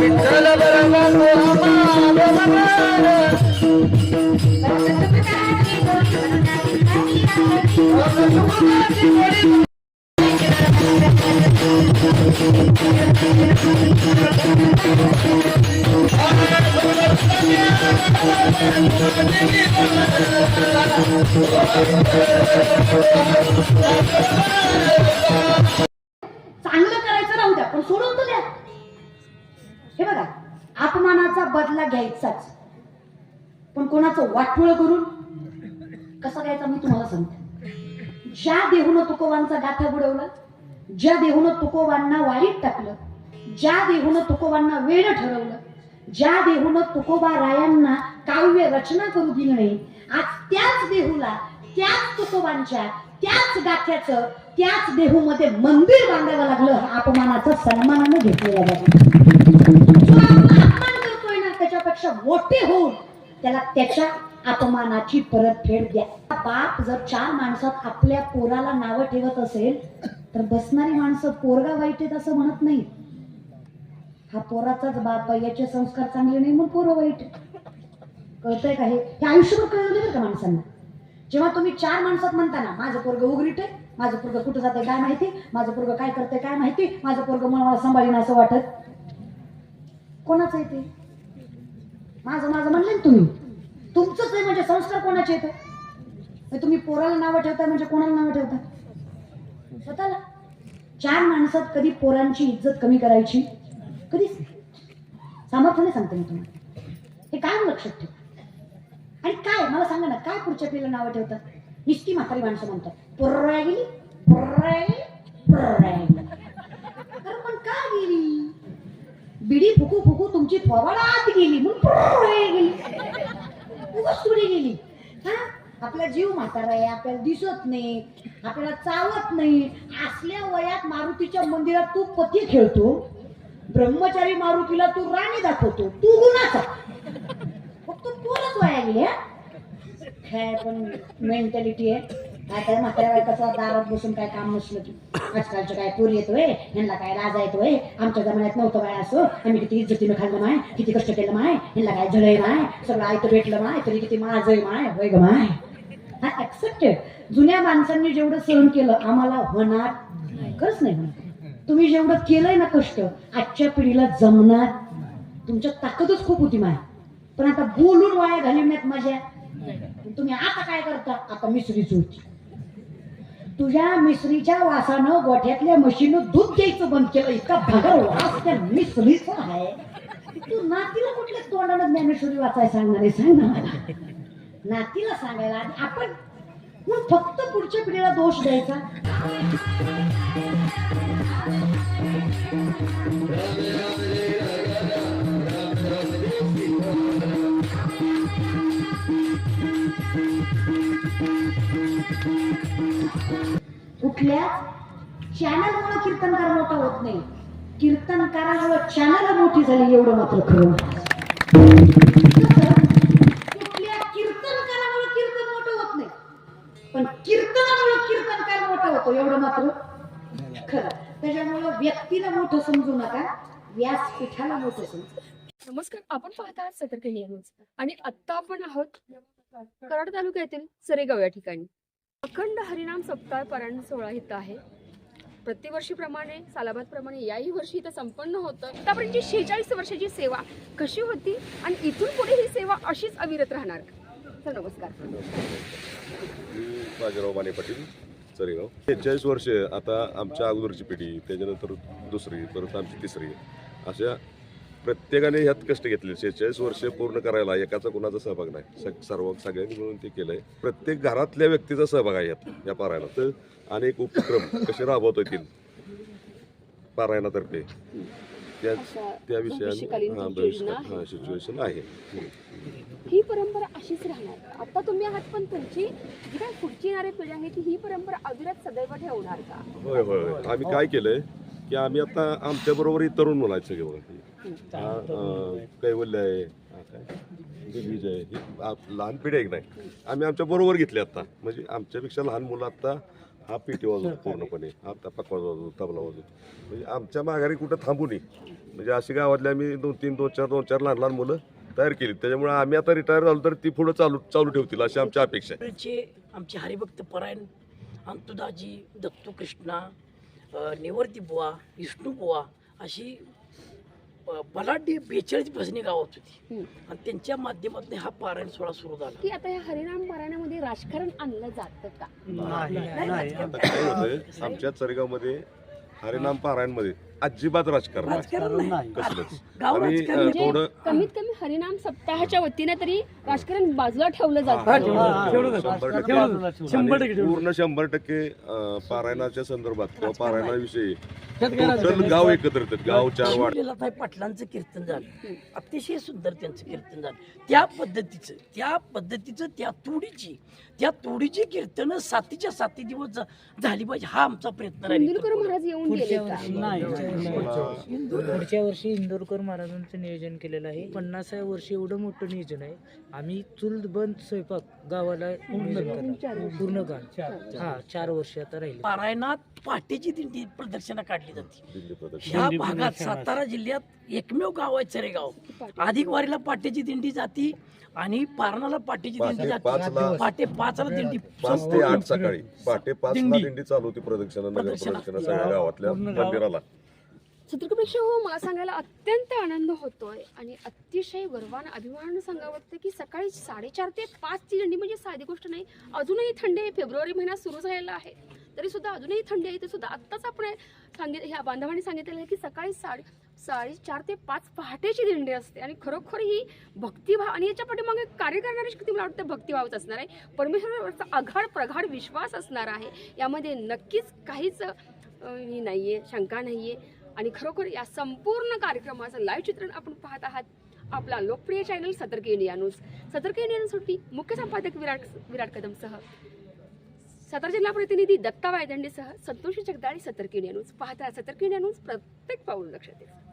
విఠల పరమ Thank you. चांगलं करायचं राहू द्या पण सोडून तर द्या. हे बघा अपमानाचा बदला घ्यायचाच. पण कोणाचं वाटपुळ करून? कसं घ्यायचं मी तुम्हाला सांगते. ज्या देहून तुकोबांचा गाथा बुडवला ज्या देहून तुकोबांना वाईट टाकलं ज्या देहून तुकोबांना वेळ ठरवलं ज्या देहून तुकोबा रायांना काव्य रचना करू दिली नाही आज त्याच देहूला त्याच तुकोबांच्या त्याच गाथ्याचं त्याच देहूमध्ये मंदिर बांधावं लागलं अपमानाचं सन्मानानं घेतलेलं जो आपला अपमान करतोय ना त्याच्यापेक्षा मोठे होऊन त्याला त्याच्या अपमानाची परतफेड द्या. बाप जर चार माणसात आपल्या पोराला नावं ठेवत असेल तर बसणारी माणसं पोरगा वाईट आहेत असं म्हणत नाही हा पोराचाच बाप याचे संस्कार चांगले नाही म्हणून पोरं वाईट आहे. कळतंय का हे? हे आयुष्यभर कळलं नाही बरं का माणसांना? जेव्हा तुम्ही चार माणसात म्हणता ना माझं पोरग उघडीट आहे माझं पोरग कुठं जाते काय माहिती माझं पोरग काय करते काय माहिती माझं पोरग मला सांभाळीन असं वाटत. कोणाचं आहे ते? माझं माझं म्हणलं ना तुम्ही. तुमचंच आहे म्हणजे संस्कार कोणाचे येतं तुम्ही पोराला नावं ठेवता म्हणजे कोणाला नावं ठेवता? स्वतःला. चार माणसात कधी पोरांची इज्जत कमी करायची? कधीच नाही. सामर्थ्याने सांगते मी तुम्हाला. हे काय लक्षात ठेवा? आणि काय? मला सांगा ना काय पुढच्या पिढीला नावं ठेवतात? निष्ठी म्हातारी माणसं म्हणतात. पोर्राय गेली पोर्राय गेली गेली पण का गेली? बिडी फुकू फुकू तुमची थोबाडा आत गेली म्हणून गेली. थोडी गेली. हा? आपला जीव म्हातारा आहे आपल्याला दिसत नाही आपल्याला चावत नाही. असल्या वयात मारुतीच्या मंदिरात तू पती खेळतो ब्रह्मचारी मारुतीला तू राणी दाखवतो तू गुणाचा. वाया काय पण मेंटॅलिटी आहे. काय काय म्हाताऱ्या बायकाचा दारात बसून काय काम नसलं की. आजकालचं काय पूर येतोय ह्यांना काय राजा येतोय. आमच्या जमान्यात नव्हतं काय असं. आम्ही किती इज्जतीनं खाल्लं माय किती कष्ट केलं माय ह्यांना काय झळय माय सगळं आयतं भेटलं माय तरी किती माझं माय होय ग माय. हा ऍक्सेप्टेड जुन्या माणसांनी जेवढं सहन केलं आम्हाला होणार खरंच नाही होणार. तुम्ही जेवढं केलंय ना कष्ट आजच्या पिढीला जमणार तुमच्या ताकदच खूप होती माय. पण आता बोलून वाया घालवण्यात मजा तुम्ही आता काय करता? आता मिसरीच होती तुझ्या मिसरीच्या वासानं गोठ्यातल्या म्हशीनं दूध द्यायचं बंद केलं. इतका भगर वास त्या मिसरीचा आहे. तू नातीला कुठल्या तोंडानं ज्ञानेश्वरी वाचायला सांगणार आहे? सांग ना मला. नातीला सांगायला आणि आपण फक्त पुढच्या पिढीला दोष द्यायचा? कीर्तनकार मोठा होत नाही. कीर्तनकाराजवळ चॅनल मोठी झाली एवढं मात्र खरं कुठल्या कीर्तनकारामुळे कीर्तन मोठं होत नाही. पण कीर्तनामुळे कीर्तनकार मोठा होतो एवढं मात्र खरं. त्याच्यामुळे व्यक्तीला मोठं समजू नका व्यासपीठाला मोठं समजू नमस्कार आपण पाहता आहात सतर्क न्यूज आणि आत्ता आपण आहोत कराड तालुक्यातील सरेगाव या ठिकाणी. अखंड हरिनाम सप्ताह परायण सोहळा इथं आहे. प्रतिवर्षीप्रमाणे सालाबादप्रमाणे याही वर्षी इथं संपन्न होतं. आतापर्यंतची शेहेचाळीस वर्षाची सेवा कशी होती आणि इथून पुढे ही सेवा अशीच अविरत राहणार सर नमस्कार. मी बाजीराव माने पाटील चरेगाव. शेहेचाळीस वर्ष आता आमच्या अगोदरची पिढी त्याच्यानंतर दुसरी परत आमची तिसरी. अशा प्रत्येकाने ह्यात कष्ट घेतले. शेहेचाळीस वर्ष पूर्ण करायला एकाचा कुणाचा सहभाग नाही. सग- सर्व सगळ्यांनी मिळून ते केलंय. प्रत्येक घरातल्या व्यक्तीचा सहभाग आहे यात या पारायणात. तर अनेक उपक्रम कसे राबवत येतील पारायणातर्फे त्या त्या विषयाने हा आहे. हा सिच्युएशन आहे. ही परंपरा अशीच राहणार. आता तुम्ही आहात पण तुमची जी काय पुढची येणारी पिढी आहे ती ही परंपरा अविरत सदैव ठेवणार का? होय होय होय. आम्ही काय केलंय? की आम्ही आता आमच्या बरोबर तरुण मुलं आहेत सगळे बघा. कैवल्य आहे काय? बीज आहे. ही लहान पिढी आहे की नाही? आम्ही आमच्या बरोबर घेतले आता. म्हणजे आमच्यापेक्षा लहान मुलं आता हा पेटी वाजवतो पूर्णपणे. हा पकवाज वाजवतो तबला वाजवतो. म्हणजे आमच्या माघारी कुठं थांबू नये. म्हणजे अशी गावातले आम्ही दोन तीन दोन चार दोन चार लहान लहान मुलं तयार केली. त्याच्यामुळे आम्ही आता रिटायर झालो तर ती पुढं चालू चालू ठेवतील अशी आमची अपेक्षा आहे. आमचे हरिभक्त परायण अंतुदाजी दत्तू कृष्णा निवर्ती बुवा विष्णू बुवा अशी बलाढ्य बेचाळीस भजनी गावात होती. आणि त्यांच्या माध्यमातून हा पारायण सोहळा सुरू झाला. की आता या हरिनाम पारायणामध्ये राजकारण आणलं जातं का? आता काय होतंय आमच्या चरेगावमध्ये हरिनाम पारायणमध्ये अजिबात राजकारण नाही. राजकारण नाही. कसलंच. गाव आणि राजकारण अं, म्हणजे थोडं कमीत कमी हरिनाम सप्ताहाच्या वतीने तरी राजकारण बाजूला ठेवलं हा, जातं. शंभर शंभर टक्के. शंभर आणि पूर्ण शंभर टक्के अं, पारायणाच्या संदर्भात किंवा पारायणाविषयी. टोटल गाव एकत्र येतात. गाव चार पाटलांचं कीर्तन झालं. अतिशय सुंदर त्यांचं कीर्तन झालं. त्या पद्धतीचं त्या पद्धतीचं त्या तोडीची त्या तोडीची कीर्तन सातीच्या साती दिवस झा- झाली पाहिजे. हा आमचा प्रयत्न राहील. महाराज येऊन गेले पुढच्या का वर्षी. नाही पुढच्या वर्षी इंदोरकर महाराजांचं नियोजन केलेलं आहे. पन्नासाव्या वर्षी एवढं मोठं नियोजन आहे. आम्ही चूल बंद स्वयंपाक गावाला नियोजन करणार. पूर्ण गाव. हा चार वर्ष आता राहिले. पारायणात पहाटेची दिंडी प्रदक्षिणा काढली जाते. ह्या भागात सातारा जिल्ह्यात एकमेव गाव आहे चरेगाव. अधिक वारीला पाटेची दिंडी जाती आणि पारणाला पाटेची दिंडी पहाटे जाते. पाचला पाटे पाचला दिंडी पाच ते आठ सकाळी. पहाटे पाचला दिंडी. दिंडी चालू होती प्रदक्षिणा नगर प्रदक्षिणा. प्रदक्षिणा सगळ्या गावातल्या पूर्ण गाव. मंदिराला. सतर्कपेक्षा हो मला सांगायला अत्यंत आनंद होतोय आणि अतिशय गर्वान अभिमानानं सांगावं वाटतं की सकाळी साडेचार ते पाचची दिंडी म्हणजे साधी गोष्ट नाही. अजूनही थंडी आहे फेब्रुवारी महिना सुरू झालेला आहे. तरी सुद्धा अजूनही थंडी आहे ते सुद्धा आत्ताच आपण सांगित ह्या बांधवांनी सांगितलेलं आहे की सकाळी साडे साडेचार ते पाच पहाटेची दिंडी असते आणि खरोखर ही भक्तिभाव आणि याच्या पाठीमागे कार्य करणारी शक्ती मला वाटतं भक्तिभावच असणार आहे. परमेश्वरावरचा आघाड प्रगाढ विश्वास असणार आहे. यामध्ये नक्कीच काहीच ही नाही आहे शंका नाही आहे आणि खरोखर या संपूर्ण कार्यक्रमाचं लाईव्ह चित्रण आपण पाहत आहात आपला लोकप्रिय चॅनल सतर्क इंडिया न्यूज सतर्क इंडिया न्यूजसाठी मुख्य संपादक विराट विराट कदमसह सातारा जिल्हा प्रतिनिधी दत्ता वायदंडेसह संतोषी जगदाळी सतर्क इंडिया न्यूज पाहता सतर्क इंडिया न्यूज प्रत्येक पाऊल लक्षात येईल